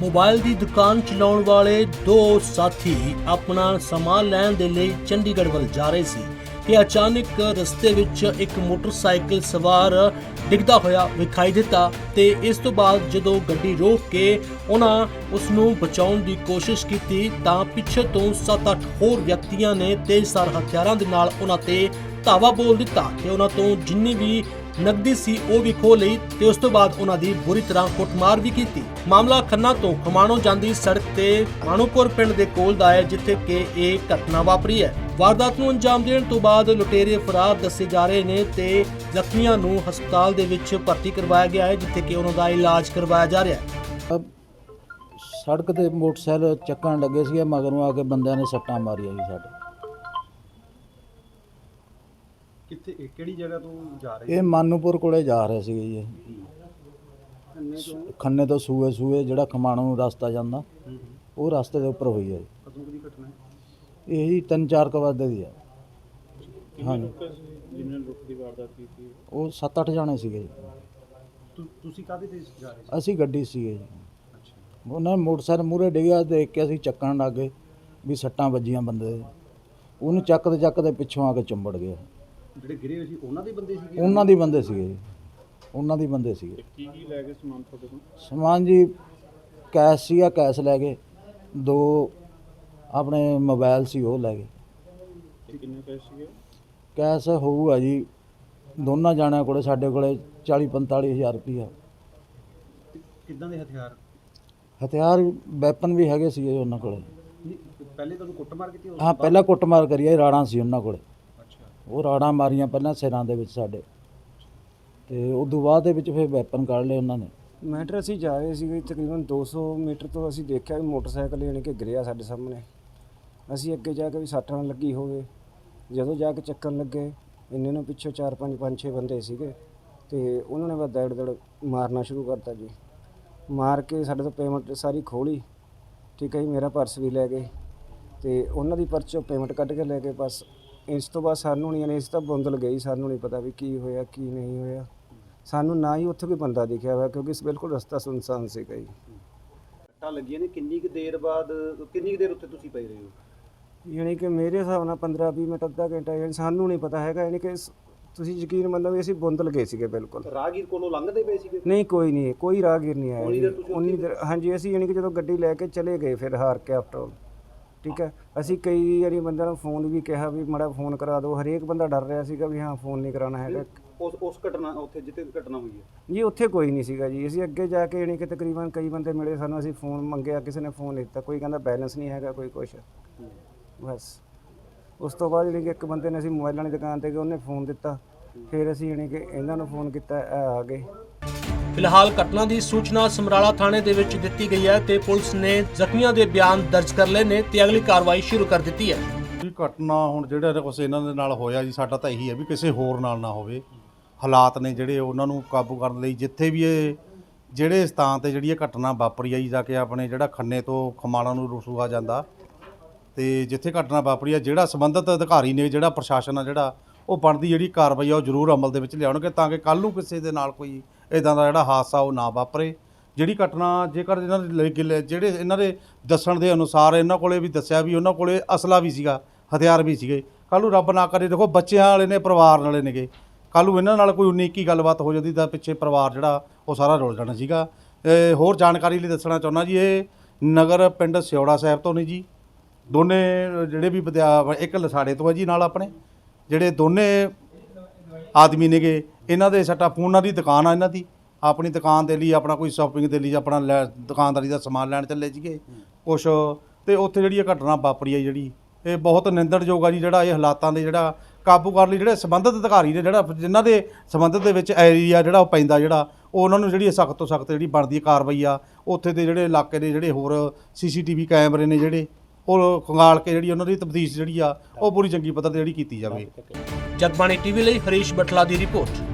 Mobile ਦੀ ਦੁਕਾਨ ਚਲਾਉਣ ਵਾਲੇ ਦੋ ਸਾਥੀ ਆਪਣਾ ਸਮਾਨ ਲੈਣ ਦੇ ਲਈ ਚੰਡੀਗੜ੍ਹ ਵੱਲ ਜਾ ਰਹੇ ਸੀ ਕਿ ਅਚਾਨਕ ਰਸਤੇ ਵਿੱਚ ਇੱਕ ਮੋਟਰਸਾਈਕਲ ਸਵਾਰ ਡਿੱਗਦਾ ਹੋਇਆ ਵਿਖਾਈ ਦਿੱਤਾ ਤੇ ਇਸ ਤੋਂ ਬਾਅਦ ਜਦੋਂ ਗੱਡੀ ਰੋਕ ਕੇ ਉਹਨਾਂ ਉਸ ਨੂੰ ਬਚਾਉਣ ਦੀ ਕੋਸ਼ਿਸ਼ ਕੀਤੀ ਤਾਂ ਪਿੱਛੇ ਤੋਂ 7-8 ਹੋਰ ਵਿਅਕਤੀਆਂ ਨੇ ਤੇਜ਼ਧਾਰ ਹਥਿਆਰਾਂ ਦੇ ਨਾਲ ਉਹਨਾਂ ਤੇ ਧਾਵਾ ਬੋਲ ਦਿੱਤਾ ਤੇ ਉਹਨਾਂ ਤੋਂ ਜਿੰਨੀ ਵੀ ਨਕਦੀ ਸੀ ਉਹ ਵੀ ਖੋਹ ਲਈ ਤੇ ਉਸ ਤੋਂ ਬਾਅਦ ਉਹਨਾਂ ਦੀ ਬੁਰੀ ਤਰ੍ਹਾਂ ਕੁੱਟਮਾਰ ਵੀ ਕੀਤੀ। ਮਾਮਲਾ ਖੰਨਾ ਤੋਂ ਖਮਾਣੋ ਜਾਂਦੀ ਸੜਕ ਤੇ ਮਾਨੂਪੁਰ ਪਿੰਡ ਦੇ ਕੋਲ ਦਾ ਹੈ, ਜਿੱਥੇ ਕਿ ਇਹ ਘਟਨਾ ਵਾਪਰੀ ਹੈ। ਵਾਰਦਾਤ ਨੂੰ ਅੰਜਾਮ ਦੇਣ ਤੋਂ ਬਾਅਦ ਲੁਟੇਰੇ ਫਰਾਰ ਦੱਸੇ ਜਾ ਰਹੇ ਨੇ ਤੇ ਜ਼ਖਮੀਆਂ ਨੂੰ ਹਸਪਤਾਲ ਦੇ ਵਿੱਚ ਭਰਤੀ ਕਰਵਾਇਆ ਗਿਆ ਹੈ, ਜਿੱਥੇ ਕਿ ਉਹਨਾਂ ਦਾ ਇਲਾਜ ਕਰਵਾਇਆ ਜਾ ਰਿਹਾ ਹੈ। ਸੜਕ ਤੇ ਮੋਟਰਸਾਈਕਲ ਚੱਕਣ ਲੱਗੇ ਸੀਗੇ, ਮਗਰੋਂ ਆ ਕੇ ਬੰਦਿਆਂ ਨੇ ਸੱਟਾਂ ਮਾਰੀਆਂ ਜੀ ਸਾਡੇ। ਕਿੱਥੇ ਇਹ ਕਿਹੜੀ ਜਗ੍ਹਾ ਤੋਂ ਜਾ ਰਹੇ ਇਹ ਮਾਨੂਪੁਰ ਕੋਲੇ ਜਾ ਰਹੇ ਸੀਗੇ ਜੀ ਇਹ। ਖੰਨੇ ਤੋਂ? ਖੰਨੇ ਤੋਂ ਸੂਏ ਸੂਏ ਜਿਹੜਾ ਖਮਾਣੋਂ ਨੂੰ ਰਸਤਾ ਜਾਂਦਾ ਉਹ ਰਸਤੇ ਦੇ ਉੱਪਰ ਹੋਈ ਹੈ ਜੀ। ਕਦੋਂ ਦੀ ਘਟਨਾ ਹੈ? ਇਹ ਜੀ ਤਿੰਨ ਚਾਰ ਕੁ ਵਜੇ ਦੀ ਆ ਹਾਂਜੀ। ਜਿਨ੍ਹਾਂ ਨੇ ਲੁੱਟ ਦੀ ਵਾਰਦਾਤ ਕੀਤੀ ਉਹ 7-8 ਜਾਣੇ ਸੀਗੇ ਜੀ। ਤੁ- ਤੁਸੀਂ ਕਾਹਦੇ ਤੇ ਜਾ ਰਹੇ ਸੀ? ਅਸੀਂ ਗੱਡੀ ਸੀਗੇ ਜੀ। ਅੱਛਾ। ਉਹਨਾਂ ਨੇ ਮੋਟਰਸਾਈਕਲ ਮੂਰੇ ਡਿੱਗਿਆ ਦੇਖ ਕੇ ਅਸੀਂ ਚੱਕਣ ਲੱਗ ਗਏ ਵੀ ਸੱਟਾਂ ਵੱਜੀਆਂ ਬੰਦੇ ਦੇ। ਉਹਨੂੰ ਚੱਕਦੇ ਚੱਕਦੇ ਪਿੱਛੋਂ ਆ ਕੇ ਚੁੰਬੜ ਗਿਆ। ਜਿਹੜੇ ਗਿਰੇ ਹੋਏ ਸੀ ਉਹਨਾਂ ਦੇ ਬੰਦੇ ਸੀਗੇ? ਉਹਨਾਂ ਦੀ ਬੰਦੇ ਸੀਗੇ ਜੀ। ਉਹਨਾਂ ਦੀ ਬੰਦੇ ਸੀਗੇ। ਕੀ ਕੀ ਲੈ ਕੇ ਸਮਾਨ ਤੁਹਾਡੇ ਕੋਲ? ਸਮਾਨ ਜੀ ਕੈਸ਼ ਸੀਗਾ ਕੈਸ਼ ਲੈ ਗਏ। ਦੋ ਆਪਣੇ ਮੋਬਾਈਲ ਸੀ ਉਹ ਲੈ ਗਏ। ਤੇ ਕਿੰਨੇ ਪੈਸੇ ਸੀਗੇ? ਕੈਸ਼ ਹੋਊਗਾ ਜੀ ਦੋਨਾਂ ਜਾਣਿਆਂ ਕੋਲੇ ਸਾਡੇ ਕੋਲੇ 40 45 ਹਜ਼ਾਰ ਰੁਪਈਆ। ਕਿੱਦਾਂ ਦੇ ਹਥਿਆਰ? ਹਥਿਆਰ ਵੈਪਨ ਵੀ ਹੈਗੇ ਸੀਗੇ ਉਹਨਾਂ ਕੋਲੇ। ਨਹੀਂ, ਪਹਿਲੇ ਤੁਹਾਨੂੰ ਕੁੱਟਮਾਰ ਕੀਤੀ ਉਸ ਹਾਂ ਤੋਂ ਪਹਿਲਾਂ ਕੁੱਟਮਾਰ ਕਰੀਏ ਰਾੜਾਂ ਸੀ ਉਹਨਾਂ ਕੋਲੇ। ਉਹ ਰਾੜਾਂ ਮਾਰੀਆਂ ਪਹਿਲਾਂ ਸਿਰਾਂ ਦੇ ਵਿੱਚ ਸਾਡੇ। ਤੇ ਉਸ ਤੋਂ ਬਾਅਦ ਦੇ ਵਿੱਚ ਫਿਰ ਵੈਪਨ ਕੱਢ ਲਏ ਉਹਨਾਂ ਨੇ। ਮੈਟਰ ਅਸੀਂ ਜਾ ਰਹੇ ਸੀਗੇ ਤਕਰੀਬਨ 200 ਮੀਟਰ ਤੋਂ ਅਸੀਂ ਦੇਖਿਆ ਵੀ ਮੋਟਰਸਾਈਕਲ ਯਾਨੀ ਕਿ ਗਿਰਿਆ ਸਾਡੇ ਸਾਹਮਣੇ। ਅਸੀਂ ਅੱਗੇ ਜਾ ਕੇ ਵੀ ਸੱਟ ਨਾਲ ਲੱਗੀ ਹੋਵੇ। ਜਦੋਂ ਜਾ ਕੇ ਚੱਕਣ ਲੱਗੇ, ਇੰਨੇ ਨੂੰ ਪਿੱਛੋਂ 4 5 5 6 ਬੰਦੇ ਸੀਗੇ। ਤੇ ਉਹਨਾਂ ਨੇ ਬਸ ਦੜ ਦੜ ਮਾਰਨਾ ਸ਼ੁਰੂ ਕਰਤਾ ਜੀ। ਮਾਰ ਕੇ ਸਾਡੇ ਤੋਂ ਪੇਮੈਂਟ ਸਾਰੀ ਖੋਲੀ ਠੀਕ ਹੈ ਜੀ, ਮੇਰਾ ਪਰਸ ਵੀ ਲੈ ਗਏ। ਤੇ ਉਹਨਾਂ ਦੀ ਪਰਚੋਂ ਪੇਮੈਂਟ ਕੱਢ ਕੇ ਲੈ ਗਏ ਬਸ। ਇਸ ਤੋਂ ਬਾਅਦ ਸਾਨੂੰ ਨਹੀਂ ਇਸ ਤਾਂ ਬੁੰਦਲ ਗਈ ਸਾਨੂੰ ਨਹੀਂ ਪਤਾ ਵੀ ਕੀ ਹੋਇਆ ਕੀ ਨਹੀਂ ਹੋਇਆ। ਸਾਨੂੰ ਨਾ ਹੀ ਉੱਥੇ ਕੋਈ ਬੰਦਾ ਦਿਖਿਆ ਹੋਇਆ ਕਿਉਂਕਿ ਇਸ ਬਿਲਕੁਲ ਰਸਤਾ ਸੁਨਸਾਨ ਸੀਗਾ ਜੀ। ਸੱਟਾਂ ਲੱਗੀਆਂ ਨੇ ਕਿੰਨੀ ਕੁ ਦੇਰ ਬਾਅਦ ਕਿੰਨੀ ਕੁ ਦੇਰ ਉੱਤੇ ਤੁਸੀਂ ਪਏ ਰਹੇ ਹੋ? ਯਾਨੀ ਕਿ ਮੇਰੇ ਹਿਸਾਬ ਨਾਲ 15 20 ਮਿੰਟ ਅੱਧਾ ਘੰਟਾ ਯਾਨੀ ਸਾਨੂੰ ਨਹੀਂ ਪਤਾ ਹੈਗਾ ਯਾਨੀ ਕਿ ਸ- ਤੁਸੀਂ ਯਕੀਨ ਮੰਨੋ ਵੀ ਅਸੀਂ ਬੁੰਦਲ ਗਏ ਸੀਗੇ ਬਿਲਕੁਲ। ਰਾਹਗੀਰ ਕੋਲੋਂ ਲੰਘਦੇ ਪਏ ਸੀਗੇ? ਨਹੀਂ ਕੋਈ ਨਹੀਂ ਕੋਈ ਰਾਹਗੀਰ ਨਹੀਂ ਆਇਆ ਉਨੀ। ਦੇਰ ਹਾਂਜੀ ਅਸੀਂ ਯਾਨੀ ਕਿ ਜਦੋਂ ਗੱਡੀ ਲੈ ਕੇ ਚਲੇ ਗਏ ਫਿਰ ਹਾਰ ਕੇ ਆਫਟਰ ਠੀਕ ਹੈ। ਅਸੀਂ ਕਈ ਵਾਰੀ ਬੰਦਿਆਂ ਨੂੰ ਫੋਨ ਵੀ ਕਿਹਾ ਵੀ ਮੜਾ ਫੋਨ ਕਰਾ ਦਿਓ। ਹਰੇਕ ਬੰਦਾ ਡਰ ਰਿਹਾ ਸੀਗਾ ਵੀ ਹਾਂ ਫੋਨ ਨਹੀਂ ਕਰਾਉਣਾ ਹੈਗਾ। ਉਸ ਉਸ ਘਟਨਾ ਉੱਥੇ ਜਿੱਥੇ ਘਟਨਾ ਹੋਈ ਹੈ? ਜੀ ਉੱਥੇ ਕੋਈ ਨਹੀਂ ਸੀਗਾ ਜੀ। ਅਸੀਂ ਅੱਗੇ ਜਾ ਕੇ ਯਾਨੀ ਕਿ ਤਕਰੀਬਨ ਕਈ ਬੰਦੇ ਮਿਲੇ ਸਾਨੂੰ ਅਸੀਂ ਫੋਨ ਮੰਗਿਆ ਕਿਸੇ ਨੇ ਫੋਨ ਦਿੱਤਾ। ਕੋਈ ਕਹਿੰਦਾ ਬੈਲੈਂਸ ਨਹੀਂ ਹੈਗਾ ਕੋਈ ਕੁਛ। ਬਸ। ਉਸ ਤੋਂ ਬਾਅਦ ਜਿਹੜੀ ਕਿ ਇੱਕ ਬੰਦੇ ਨੇ ਅਸੀਂ ਮੋਬਾਈਲਾਂ ਦੀ ਦੁਕਾਨ ਤੇ ਗਏ ਉਹਨੇ ਫੋਨ ਦਿੱਤਾ। ਫਿਰ ਅਸੀਂ ਜਿਹੜੀ ਕਿ ਇਹਨਾਂ ਨੂੰ ਫੋਨ ਕੀਤਾ ਇਹ ਆ ਗਏ। ਫਿਲਹਾਲ ਘਟਨਾ ਦੀ ਸੂਚਨਾ ਸਮਰਾਲਾ ਥਾਣੇ ਦੇ ਵਿੱਚ ਦਿੱਤੀ ਗਈ ਹੈ ਤੇ ਪੁਲਿਸ ਨੇ ਜ਼ਖਮੀਆਂ ਦੇ ਬਿਆਨ ਦਰਜ ਕਰ ਲਏ ਨੇ ਤੇ ਅਗਲੀ ਕਾਰਵਾਈ ਸ਼ੁਰੂ ਕਰ ਦਿੱਤੀ ਹੈ। ਜੀ ਘਟਨਾ ਹੁਣ ਜਿਹੜਾ ਕੁਛ ਇਹਨਾਂ ਦੇ ਨਾਲ ਹੋਇਆ ਜੀ, ਸਾਡਾ ਤਾਂ ਇਹੀ ਹੈ ਵੀ ਕਿਸੇ ਹੋਰ ਨਾਲ ਨਾ ਹੋਵੇ। ਹਾਲਾਤ ਨੇ ਜਿਹੜੇ ਉਹਨਾਂ ਨੂੰ ਕਾਬੂ ਕਰਨ ਲਈ ਜਿੱਥੇ ਵੀ ਇਹ ਜਿਹੜੇ ਸਥਾਨ ਤੇ ਜਿਹੜੀ ਇਹ ਘਟਨਾ ਵਾਪਰੀ ਆ ਜੀ, ਜਾ ਕੇ ਆਪਣੇ ਜਿਹੜਾ ਖੰਨੇ ਤੋਂ ਖਮਾਣਾ ਨੂੰ ਰਸੂਆ ਜਾਂਦਾ ਤੇ ਜਿੱਥੇ ਘਟਨਾ ਵਾਪਰੀ ਆ, ਜਿਹੜਾ ਸੰਬੰਧਿਤ ਅਧਿਕਾਰੀ ਨੇ ਜਿਹੜਾ ਪ੍ਰਸ਼ਾਸਨ ਆ ਜਿਹੜਾ ਉਹ ਬਣਦੀ ਜਿਹੜੀ ਕਾਰਵਾਈ ਆ, ਉਹ ਜ਼ਰੂਰ ਅਮਲ ਦੇ ਵਿੱਚ ਲਿਆਉਣਗੇ ਤਾਂ ਕਿ ਕੱਲ ਨੂੰ ਕਿਸੇ ਦੇ ਨਾਲ ਕੋਈ ਇਦਾਂ ਦਾ ਜਿਹੜਾ ਹਾਦਸਾ ਉਹ ਨਾ ਵਾਪਰੇ। ਜਿਹੜੀ ਘਟਨਾ ਜੇਕਰ ਇਹਨਾਂ ਦੇ ਜਿਹੜੇ ਇਹਨਾਂ ਦੇ ਦੱਸਣ ਦੇ ਅਨੁਸਾਰ ਇਹਨਾਂ ਕੋਲੇ ਵੀ ਦੱਸਿਆ ਵੀ ਉਹਨਾਂ ਕੋਲੇ ਅਸਲਾ ਵੀ ਸੀਗਾ, ਹਥਿਆਰ ਵੀ ਸੀਗੇ। ਕੱਲ ਨੂੰ ਰੱਬ ਨਾ ਕਰੇ, ਦੇਖੋ ਬੱਚਿਆਂ ਵਾਲੇ ਨੇ, ਪਰਿਵਾਰ ਵਾਲੇ ਨੇਗੇ। ਕੱਲ ਨੂੰ ਇਹਨਾਂ ਨਾਲ ਕੋਈ ਉਨੀਕੀ ਗੱਲਬਾਤ ਹੋ ਜਾਂਦੀ ਤਾਂ ਪਿੱਛੇ ਪਰਿਵਾਰ ਜਿਹੜਾ ਉਹ ਸਾਰਾ ਰੁਲ ਜਾਣਾ ਸੀਗਾ। ਹੋਰ ਜਾਣਕਾਰੀ ਲਈ ਦੱਸਣਾ ਚਾਹੁੰਦਾ ਜੀ, ਇਹ ਨਗਰ ਪਿੰਡ ਸਿਉੜਾ ਸਾਹਿਬ ਤੋਂ ਨੇ ਜੀ। ਦੋਨੇ ਜਿਹੜੇ ਵੀ ਵਿਦਿਆ ਇੱਕ ਲਸਾੜੇ ਤੋਂ ਹੈ ਜੀ ਨਾਲ ਆਪਣੇ, ਜਿਹੜੇ ਦੋਨੇ ਆਦਮੀ ਨੇਗੇ। ਇਹਨਾਂ ਦੇ ਸੱਟਾ ਫੋਨਾਂ ਦੀ ਦੁਕਾਨ ਆ ਇਹਨਾਂ ਦੀ। ਆਪਣੀ ਦੁਕਾਨ ਦੇ ਲਈ, ਆਪਣਾ ਕੋਈ ਸ਼ਾਪਿੰਗ ਦੇ ਲਈ, ਆਪਣਾ ਲੈ- ਦੁਕਾਨਦਾਰੀ ਦਾ ਸਮਾਨ ਲੈਣ ਚੱਲੇ ਸੀਗੇ। ਕੁਛ ਤੇ ਉੱਥੇ ਜਿਹੜੀ ਇਹ ਘਟਨਾ ਵਾਪਰੀ ਹੈ ਜਿਹੜੀ, ਇਹ ਬਹੁਤ ਨਿੰਦਣਯੋਗ ਆ ਜੀ, ਜਿਹੜਾ ਇਹ ਹਾਲਾਤਾਂ ਦੇ ਜਿਹੜਾ ਕਾਬੂ ਕਰਨ ਲਈ, ਜਿਹੜੇ ਸੰਬੰਧਿਤ ਅਧਿਕਾਰੀ ਨੇ, ਜਿਹੜਾ ਜਿਨ੍ਹਾਂ ਦੇ ਸੰਬੰਧਿਤ ਦੇ ਵਿੱਚ ਏਰੀਆ ਜਿਹੜਾ ਉਹ ਪੈਂਦਾ ਜਿਹੜਾ, ਉਹ ਉਹਨਾਂ ਨੂੰ ਜਿਹੜੀ ਸਖਤ ਤੋਂ ਸਖਤ ਜਿਹੜੀ ਬਣਦੀ ਕਾਰਵਾਈ ਆ, ਉੱਥੇ ਦੇ ਜਿਹੜੇ ਇਲਾਕੇ ਦੇ ਜਿਹੜੇ ਹੋਰ ਸੀਸੀਟੀਵੀ ਕੈਮਰੇ ਨੇ ਜਿਹੜੇ, ਉਹ ਖੰਗਾਲ ਕੇ ਜਿਹੜੀ ਉਹਨਾਂ ਦੀ ਤਬਦੀਸ਼ ਜਿਹੜੀ ਆ, ਉਹ ਪੂਰੀ ਚੰਗੀ ਪੱਧਰ ਤੇ ਜਿਹੜੀ ਕੀਤੀ ਜਾਵੇ। ਜਗਬਾਣੀ ਟੀਵੀ ਲਈ ਹਰੀਸ਼ ਬਟਲਾ ਦੀ ਰਿਪੋਰਟ।